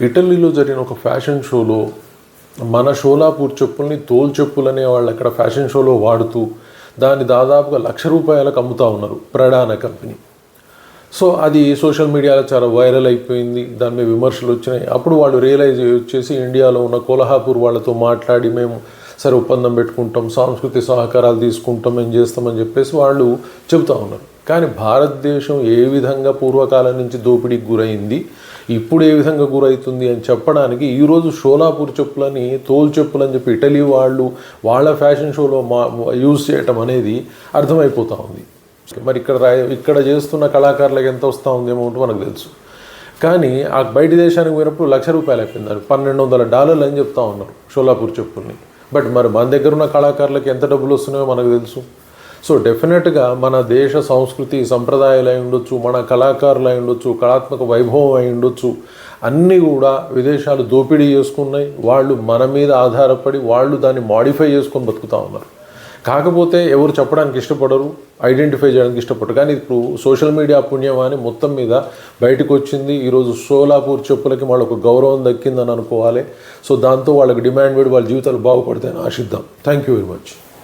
ఇటలీలో జరిగిన ఒక ఫ్యాషన్ షోలో మన షోలాపూర్ చెప్పుల్ని తోలు చెప్పులు అనే వాళ్ళు అక్కడ ఫ్యాషన్ షోలో వాడుతూ దాన్ని దాదాపుగా లక్ష రూపాయలకు అమ్ముతా ఉన్నారు ప్రడా కంపెనీ. సో అది సోషల్ మీడియాలో చాలా వైరల్ అయిపోయింది. దాని మీద విమర్శలు వచ్చినాయి. అప్పుడు వాళ్ళు రియలైజ్ వచ్చేసి ఇండియాలో ఉన్న కోల్హాపూర్ వాళ్ళతో మాట్లాడి మేము సరే ఒప్పందం పెట్టుకుంటాం సాంస్కృతిక సహకారాలు తీసుకుంటాం ఏం చేస్తామని చెప్పేసి వాళ్ళు చెబుతూ ఉన్నారు. కానీ భారతదేశం ఏ విధంగా పూర్వకాలం నుంచి దోపిడీకి గురైంది ఇప్పుడు ఏ విధంగా గురవుతుంది అని చెప్పడానికి ఈరోజు షోలాపూర్ చెప్పులని తోలు చెప్పులు అని చెప్పి ఇటలీ వాళ్ళు వాళ్ళ ఫ్యాషన్ షోలో మా యూజ్ చేయటం అనేది అర్థమైపోతూ ఉంది. మరి ఇక్కడ రాయ ఇక్కడ చేస్తున్న కళాకారులకు ఎంత వస్తూ ఉంది అమౌంట్ మనకు తెలుసు. కానీ ఆ బయట దేశానికి పోయినప్పుడు లక్ష రూపాయలు అయిపోయింది పన్నెండు వందల డాలర్లు అని చెప్తా ఉన్నారు షోలాపూర్ చెప్పుల్ని. బట్ మరి మన దగ్గర ఉన్న కళాకారులకు ఎంత డబ్బులు వస్తున్నాయో మనకు తెలుసు. సో డెఫినెట్గా మన దేశ సంస్కృతి సంప్రదాయాలు అయి ఉండొచ్చు మన కళాకారులు అయి ఉండొచ్చు కళాత్మక వైభవం అయి ఉండొచ్చు అన్నీ కూడా విదేశాలు దోపిడీ చేసుకున్నాయి. వాళ్ళు మన మీద ఆధారపడి వాళ్ళు దాన్ని మాడిఫై చేసుకొని బతుకుతా ఉన్నారు. కాకపోతే ఎవరు చెప్పడానికి ఇష్టపడరు ఐడెంటిఫై చేయడానికి ఇష్టపడరు. కానీ ఇప్పుడు సోషల్ మీడియా పుణ్యం అని మొత్తం మీద బయటకు వచ్చింది. ఈరోజు సోలాపూర్ చెప్పులకి వాళ్ళకు గౌరవం దక్కిందని అనుకోవాలి. సో దాంతో వాళ్ళకి డిమాండ్ పెడి వాళ్ళ జీవితాలు బాగుపడతాయని ఆశిద్దాం. Thank you very much